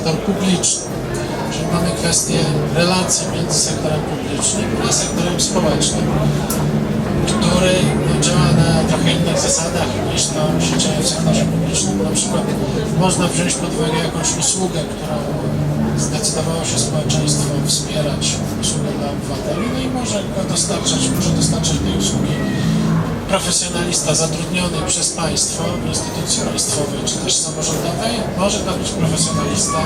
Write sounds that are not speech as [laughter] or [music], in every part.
sektor publiczny. Czyli mamy kwestię relacji między sektorem publicznym a sektorem społecznym, który działa na trochę innych zasadach niż to się dzieje w sektorze publicznym. Na przykład można wziąć pod uwagę jakąś usługę, którą zdecydowało się społeczeństwo wspierać, usługę dla obywateli, no i może go dostarczać, może dostarczać tej usługi profesjonalista zatrudniony przez państwo w instytucji państwowej czy też samorządowej może to być profesjonalista,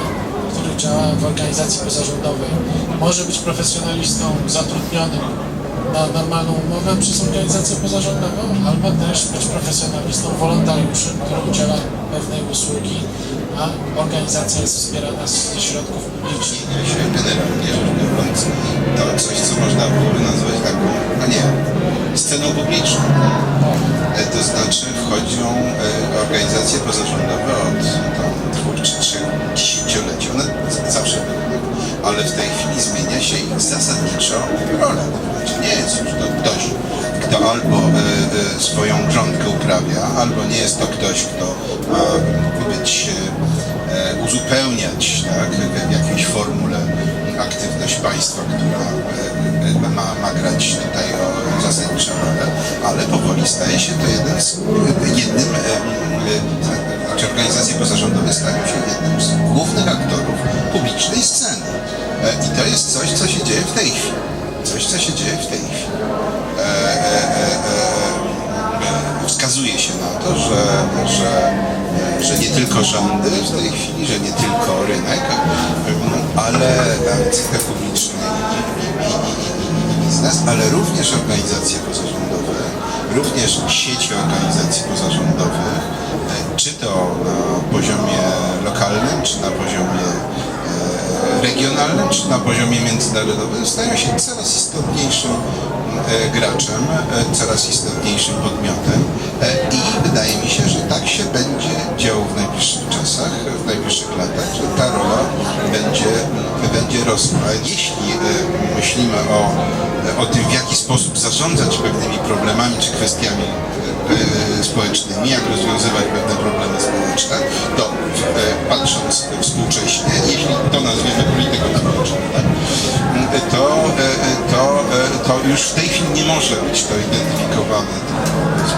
który działa w organizacji pozarządowej. Może być profesjonalistą zatrudnionym na normalną umowę przez organizację pozarządową, albo też być profesjonalistą wolontariuszem, który udziela pewnej usługi, a organizacja jest wspierana ze środków publicznych. generalnie rzecz biorąc to coś, co można byłoby nazwać taką, a nie, sceną publiczną. E, To znaczy wchodzą e, organizacje pozarządowe od tam, dwóch trzech dziesięcioleci. One zawsze były, ale w tej chwili zmienia się ich zasadniczo rola. Znaczy nie jest już to ktoś, kto albo e, swoją grządkę uprawia, albo nie jest to ktoś, kto ma być uzupełniać tak, w jakiejś formule aktywność państwa, która e, e, ma, ma grać tutaj zasadniczą rolę, ale powoli staje się to jeden z, jednym, e, znaczy organizacje pozarządowe stają się jednym z głównych aktorów publicznej sceny. I to jest coś, co się dzieje w tej chwili. Coś, co się dzieje w tej chwili. Wskazuje się na to, że, że, że nie tylko rządy w tej chwili, że nie tylko rynek, ale i, i biznes, ale również organizacje pozarządowe, również sieci organizacji pozarządowych, czy to na poziomie lokalnym, czy na poziomie e, regionalnym, czy na poziomie międzynarodowym stają się coraz istotniejszym e, graczem, e, coraz istotniejszym podmiotem i wydaje mi się, że tak się będzie działo w najbliższych czasach, w najbliższych latach, że ta rola będzie, będzie rosła. Jeśli e, myślimy o, o tym, w jaki sposób zarządzać pewnymi problemami czy kwestiami e, e, społecznymi, jak rozwiązywać pewne problemy społeczne, to e, patrząc współcześnie, jeśli to nazwiemy polityką społeczną, tak, to, e, to, e, to już w tej chwili nie może być to identyfikowane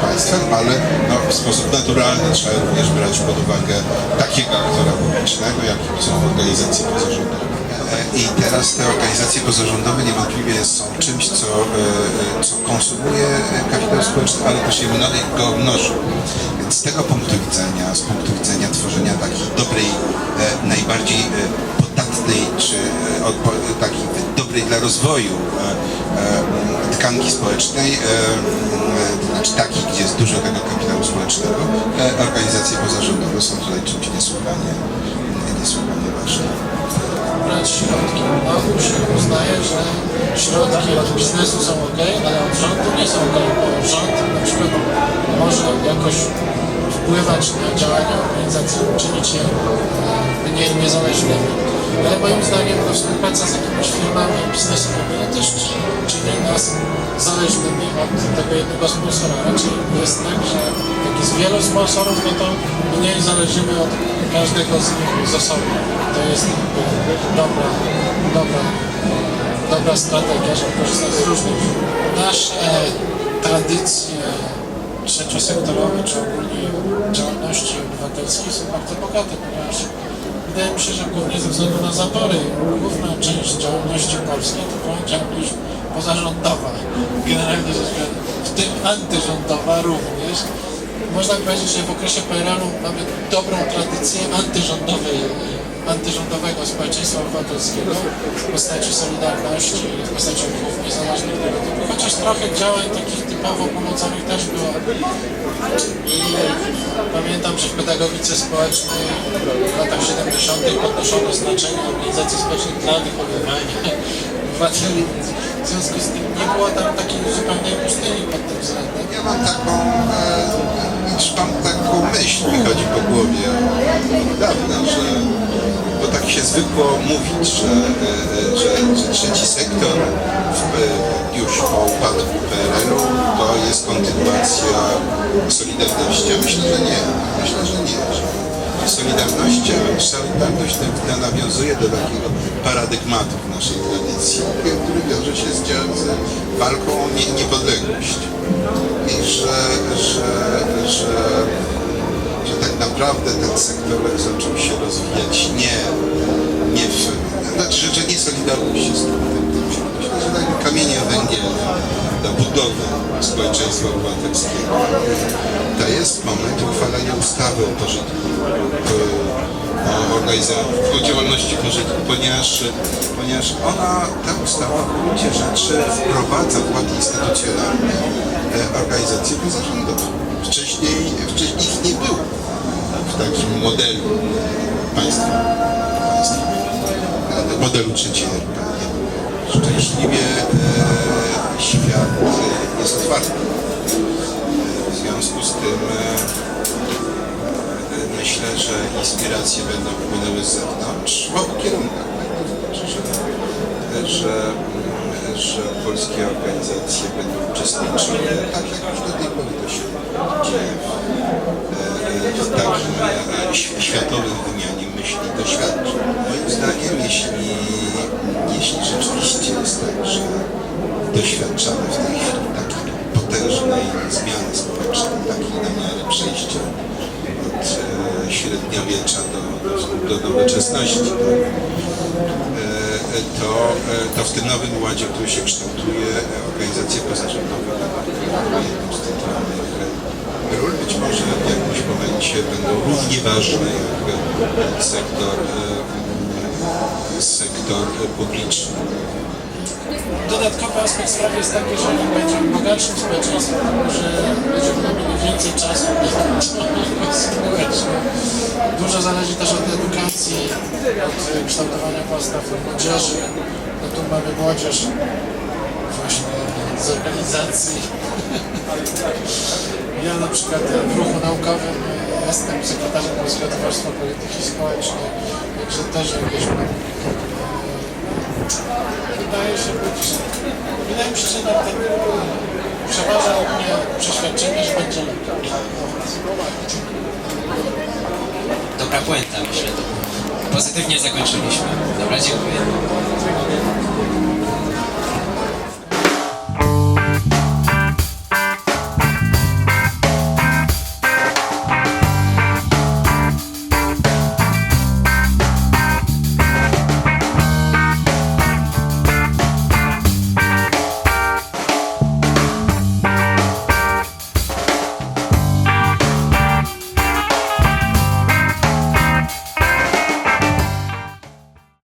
państwem, ale no, w sposób naturalny trzeba również brać pod uwagę takiego aktora publicznego, jakim są organizacje pozarządowe. E, I teraz te organizacje pozarządowe niewątpliwie są czymś, co, e, e, co konsumuje kapitał społeczny, ale też go mnoży. Z tego punktu widzenia, z punktu widzenia tworzenia takiej dobrej, e, najbardziej e, podatnej, czy e, takiej dobrej dla rozwoju tkanki społecznej, znaczy takiej, gdzie jest dużo tego kapitału społecznego, organizacje pozarządowe są tutaj czymś niesłychanie, niesłychanie ważnym. Brać środki. No, się uznaje, że środki od biznesu są ok, ale od rządu nie są ok, bo rząd na przykład może jakoś wpływać na działania organizacji, czynić je mniej niezależnymi. Ale moim zdaniem no, współpraca z jakimiś firmami biznesowymi no, też czy- czyni nas zależnymi od tego jednego sponsora. Raczej jest tak, że jak jest wielu sponsorów, no to mniej zależymy od każdego z nich z osobna. To jest dobra, dobra, dobra strategia, żeby korzystać z różnych. Nasze tradycje trzeciosektorowe, czy ogólnie działalności obywatelskiej są bardzo bogate, ponieważ wydaje mi się, że głównie ze względu na zapory główna część działalności polskiej to była działalność pozarządowa, generalnie rzecz biorąc, w tym antyrządowa również. Można powiedzieć, że w okresie PRL-u mamy dobrą tradycję antyrządowej, antyrządowego społeczeństwa obywatelskiego w postaci Solidarności, w postaci ruchów niezależnych tego typu, chociaż trochę działań takich typowo pomocowych też było. I pamiętam, że pedagogice społecznej w latach 70. podnoszono znaczenie organizacji społecznych dla wychowywania [laughs] obywateli, w związku z tym nie było tam takiej zupełnej pustyni pod tym względem. Ja mam taką, e, mam taką myśl, mi chodzi po głowie dawna, że tak się zwykło mówić, że, e, e, że, że trzeci sektor w, e, już po upadku PRL-u to jest kontynuacja Solidarności. Ja myślę, że nie. Myślę, że nie. Że, Solidarność tętna nawiązuje do takiego paradygmatu w naszej tradycji, który wiąże się z, dzia- z walką o nie, niepodległość. I że, że, że, że tak naprawdę ten sektor zaczął się rozwijać nie, nie w, znaczy, że, nie Solidarność jest tak kamienie węgielne do budowy społeczeństwa obywatelskiego. To jest moment uchwalenia ustawy o pożytku, o organizacji, o działalności pożytku, ponieważ, ponieważ ona, ta ustawa w gruncie rzeczy wprowadza w ład instytucjonalny e, organizacje pozarządowe. Wcześniej, wcześniej ich nie było w takim modelu państwa, państwa e, modelu trzeciej RP. Szczęśliwie e, świat e, jest otwarty. E, W związku z tym e, myślę, że inspiracje będą płynęły z zewnątrz w obu kierunkach. To znaczy, że, że, że polskie organizacje będą uczestniczyły, tak jak już do tej pory to się dzieje, w, e, w takim e, światowym wymianie myśli doświadczeń. Moim zdaniem, jeśli, jeśli rzeczywiście jest tak, że doświadczamy w tej chwili takiej potężnej zmiany społecznej, takiej na miarę przejścia od e, średniowiecza do, do, do nowoczesności, e, to, e, to w tym nowym ładzie, który się kształtuje, e, organizacje pozarządowe będą jedną centralnych ról. Być może w jakimś momencie będą równie ważne jak sektor, e, sektor publiczny. Dodatkowy aspekt sprawy jest taki, że jak będziemy bogatszym społeczeństwem, może będziemy mieli więcej czasu na. Dużo zależy też od edukacji, od kształtowania postaw młodzieży. No tu mamy młodzież właśnie z organizacji. Ja na przykład w ruchu naukowym jestem sekretarzem Polskiego Towarzystwa Polityki Społecznej, także też jakieś mam wydaje się być, wydaje mi się, że ten przeważa mnie przeświadczenie, że będzie lepiej. Dobra puenta, myślę. Pozytywnie zakończyliśmy. Dobra, dziękuję.